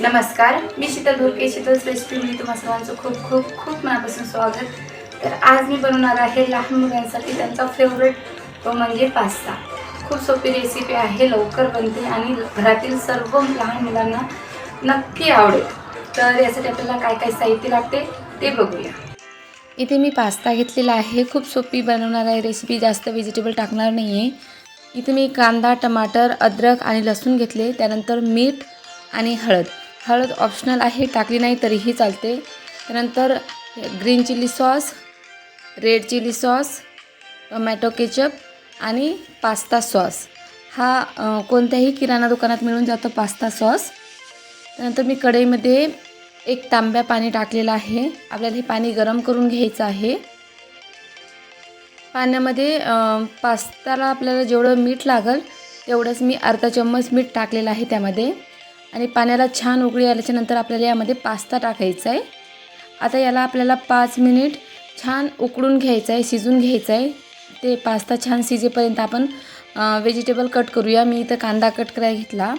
नमस्कार मी शीतल धोरके शीतल रेसिपीमध्ये तुम्हा सर्वांचं खूप खूप खूप मनापासून स्वागत. तर आज मी बनवणार आहे लहान मुलांसाठी त्यांचा फेवरेट तो म्हणजे पास्ता. खूप सोपी रेसिपी आहे लवकर बनते आणि घरातील सर्व लहान मुलांना नक्की आवडेल. तर यासाठी आपल्याला काय काय साहित्य लागते ते बघूया. इथे मी पास्ता घेतलेला आहे. खूप सोपी बनवणार आहे रेसिपी जास्त व्हेजिटेबल टाकणार नाही आहे इथे मी कांदा टमाटर अद्रक आणि लसूण घेतले. त्यानंतर मीठ आणि हळद. हळद ऑप्शनल आहे टाकली नाही तरीही चालते. त्यानंतर green chilli sauce red chilli sauce tomato ketchup आणि पास्ता सॉस हा कोणत्याही किराणा दुकानात मिळून जातो पास्ता सॉस त्यानंतर मी कढईमध्ये एक तांब्या पाणी टाकलेलं आहे. आपल्याला हे पाणी गरम करून घ्यायचं आहे. पाण्यामध्ये पास्ताला आपल्याला जेवढं मीठ लागेल तेवढंच मी अर्धा चम्मच मीठ टाकलेलं आहे त्यामध्ये. आणि पाण्याला छान उकळी आल्याच्यानंतर आपल्याला यामध्ये पास्ता टाकायचा आहे. आता याला आपल्याला पाच मिनिट छान उकळून घ्यायचं आहे शिजून घ्यायचं आहे. ते पास्ता छान शिजेपर्यंत आपण व्हेजिटेबल कट करूया. मी इथं कांदा कट करायला घेतला.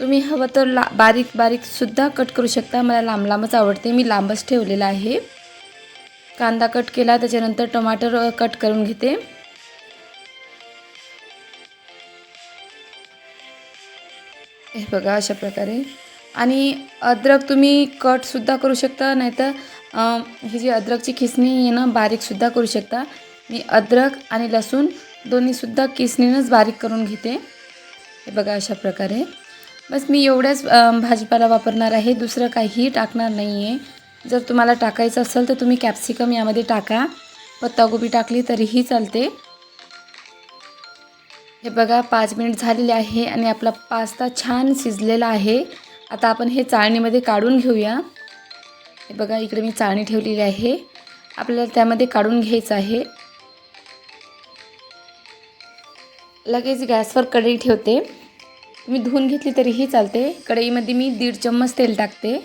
तुम्ही हवं तर ला बारीक बारीकसुद्धा कट करू शकता. मला लांब लांबच आवडते. मी लांबच ठेवलेला आहे. कांदा कट केला त्याच्यानंतर टमाटर कट करून घेते. हे बघा अशा प्रकारे. आणि अद्रक तुम्ही कटसुद्धा करू शकता नाहीतर ही जी अद्रकची खिसणी आहे ना बारीकसुद्धा करू शकता. मी अद्रक आणि लसूण दोन्हीसुद्धा किसणीनंच बारीक करून घेते. हे बघा अशा प्रकारे. बस मी एवढ्याच भाजीपाला वापरणार आहे. दुसरं काहीही टाकणार नाही आहे जर तुम्हाला टाकायचं असेल तर तुम्ही कॅप्सिकम यामध्ये टाका. पत्तागोबी टाकली तरीही चालते. हे बघा पाच मिनिट झालेले आहे आणि आपला पास्ता छान शिजलेला आहे. आता आपण हे चाळणीमध्ये काढून घेऊया. हे बघा इकडे मी चाळणी ठेवलेली आहे. आपल्याला त्यामध्ये काढून घ्यायचं आहे. लगेच गॅसवर कढई ठेवते. मी धुवून घेतली तरीही चालते. कढईमध्ये मी दीड चम्मच तेल टाकते.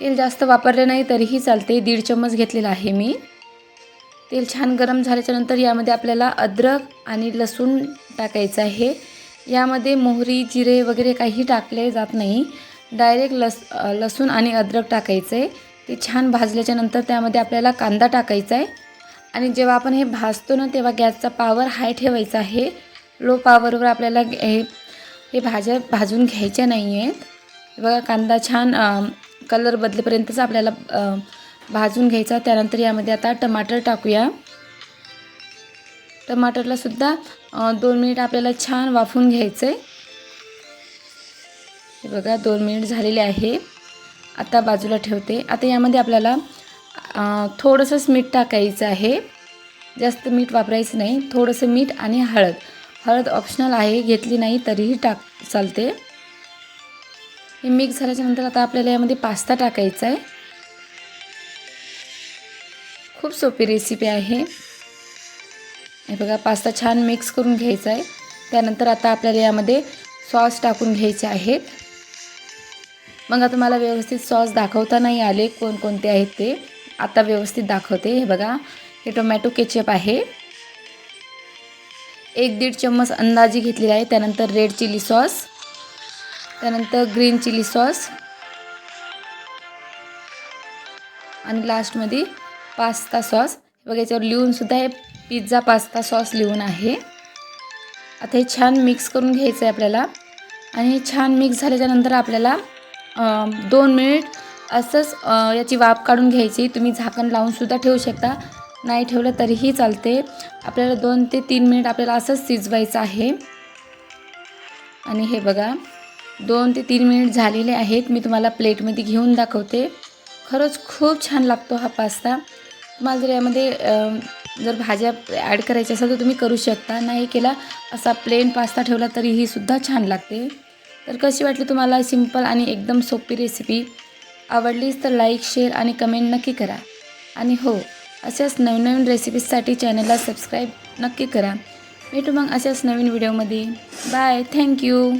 तेल जास्त वापरले नाही तरीही चालते. दीड चम्मच घेतलेलं आहे मी. तेल छान गरम झाल्याच्यानंतर यामध्ये आपल्याला अद्रक आणि लसूण टाकायचं आहे. यामध्ये मोहरी जिरे वगैरे काही टाकले जात नाही. डायरेक्ट लस लसूण आणि अद्रक टाकायचं आहे ते छान भाजल्याच्यानंतर त्यामध्ये आपल्याला कांदा टाकायचा आहे आणि जेव्हा आपण हे भाजतो ना तेव्हा गॅसचा पावर हाय ठेवायचा आहे. लो पॉवरवर आपल्याला हे हे भाज्या भाजून घ्यायच्या नाही आहेत बघा कांदा छान कलर बदलेपर्यंतच आपल्याला भाजून घ्यायचा. त्यानंतर यामध्ये आता टमाटर टाकूया. टमाटरला सुद्धा दोन मिनिट आपल्याला छान वाफवून घ्यायचं आहे हे बघा दोन मिनिट झालेले आहे. आता बाजूला ठेवते. आता यामध्ये आपल्याला थोडंसंच मीठ टाकायचं आहे. जास्त मीठ वापरायचं नाही. थोडंसं मीठ आणि हळद. हळद ऑप्शनल आहे. घेतली नाही तरीही टाक चालते. हे मिक्स झाल्याच्यानंतर आता आपल्याला यामध्ये पास्ता टाकायचा आहे खूप सोपी रेसिपी आहे. हे बघा पास्ता छान मिक्स करून घ्यायचा आहे. त्यानंतर आता आपल्याला यामध्ये सॉस टाकून घ्यायचे आहेत. मग आता मला व्यवस्थित सॉस दाखवता नाही आले कोणकोणते आहेत ते. आता व्यवस्थित दाखवते. हे बघा हे टोमॅटो केचप आहे. एक दीड चम्मच अंदाजी घेतलेला आहे. त्यानंतर रेड चिली सॉस त्यानंतर ग्रीन चिली सॉस आणि लास्टमध्ये पास्ता सॉस. बघा याच्यावर लिहूनसुद्धा हे पिझ्झा पास्ता सॉस लिहून आहे. आता हे छान मिक्स करून घ्यायचं आहे आपल्याला. आणि हे छान मिक्स झाल्याच्यानंतर आपल्याला दोन मिनिट असंच याची वाफ काढून घ्यायची. तुम्ही झाकण लावूनसुद्धा ठेवू शकता. नाही ठेवलं तरीही चालते. आपल्याला दोन ते तीन मिनिट आपल्याला असंच शिजवायचं आहे. आणि हे बघा दोन ते तीन मिनिट झालेले आहेत. मी तुम्हाला प्लेटमध्ये घेऊन दाखवते. खरंच खूप छान लागतो हा पास्ता. तुम्हाला जर यामध्ये जर भाज्या ॲड करायच्या असेल तर तुम्ही करू शकता. नाही केला असा प्लेन पास्ता ठेवला तरीही सुद्धा छान लागते. तर कशी वाटली तुम्हाला सिंपल आणि एकदम सोपी रेसिपी आवडलीच तर लाईक शेअर आणि कमेंट नक्की करा. आणि हो अशाच नवीन नवीन रेसिपीजसाठी चॅनलला सबस्क्राईब नक्की करा. भेटू मग अशाच नवीन व्हिडिओमध्ये बाय थँक्यू